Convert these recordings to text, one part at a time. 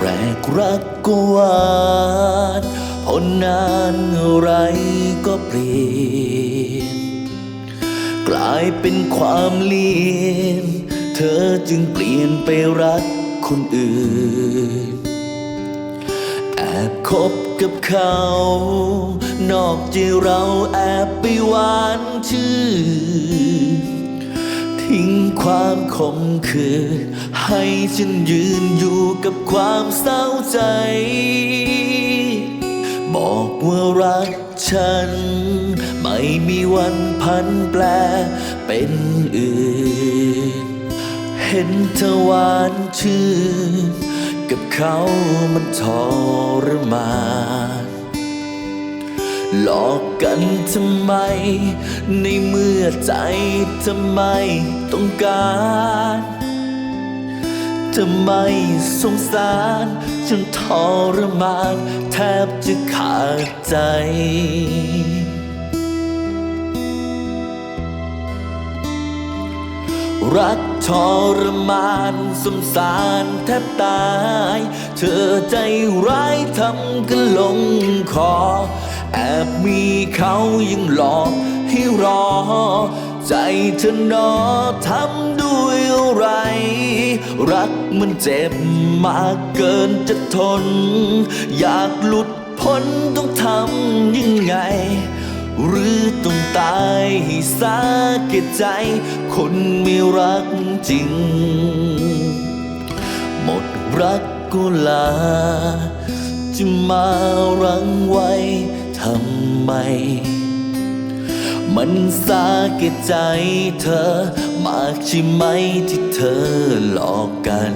แปรรักกวานพอนานอะไรก็เปลี่ยน กลายเป็นความเลียน เธอจึงเปลี่ยนไปรักคนอื่น แอบคบกับเขา นอกใจเราแอบไปหวานชื่อทิ้ง ความขมขื่นให้ฉันยืนอยู่กับความเศร้าใจ บอกว่ารักฉัน ไม่มีวันพันแปลเป็นอื่น เห็นเธอหวานชื่น กับเขามันทรมาน หลอกกันทำไม ในเมื่อใจทำไมต้องการทำไมสงสารจนทรมานแทบจะขาดใจรักทรมานสงสารแทบตาย เธอใจร้ายทำกันลงคอแอ บมีเขายังหลอกให้รอ ใจเธอหนอทำด้วยอะไร รักมันเจ็บมากเกินจะทน อยากหลุดพ้นต้องทำยังไง หรือต้องตายให้สาแก่ใจ คนไม่รักจริง หมดรักก็ลาจะมารังไว้ำไม มันสาแก่ใจเธอ มากใช่ไหมที่เธอหลอกกัน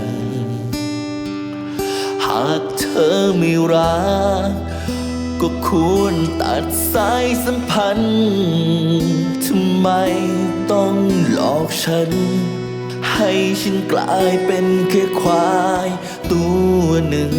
หากเธอไม่รัก ก็ควรตัดสายสัมพันธ์ทำไมต้องหลอกฉัน ให้ฉันกลายเป็นแค่ควายตัวหนึ่ง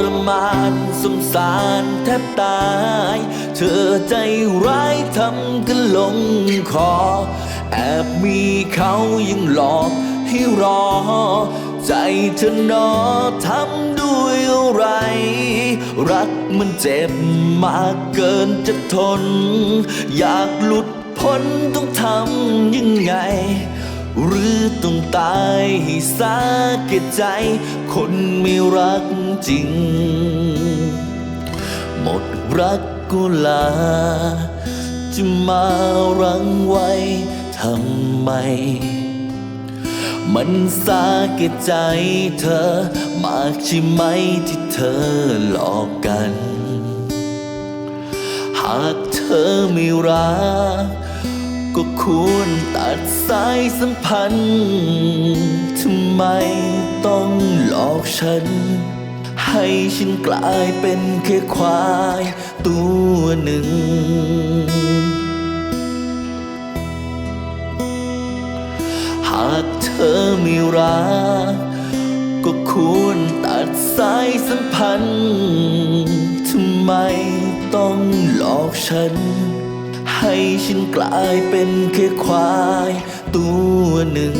รมานสงสารแทบตาย เธอใจร้ายทำกันลงคอ แอบมีเขายังหลอกให้รอ ใจเธอหนอทำด้วยอะไร รักมันเจ็บมากเกินจะทน อยากหลุดพ้นต้องทำยังไง หรือต้องตายให้สาแก่ใจ คนไม่รักจริง หมดรักก็ลา จะมารังไว้ทำไม มันสาแก่ใจเธอ มากใช่ไหมที่เธอหลอกกัน หากเธอไม่รัก ก็ควรตัดสายสัมพันธ์ทำไมต้องหลอกฉัน ให้ฉันกลายเป็นแค่ควายตัวหนึ่ง หากเธอไม่รัก ก็ควรตัดสายสัมพันธ์ทำไมต้องหลอกฉัน ให้ฉันกลายเป็นแค่ควายตัวหนึ่ง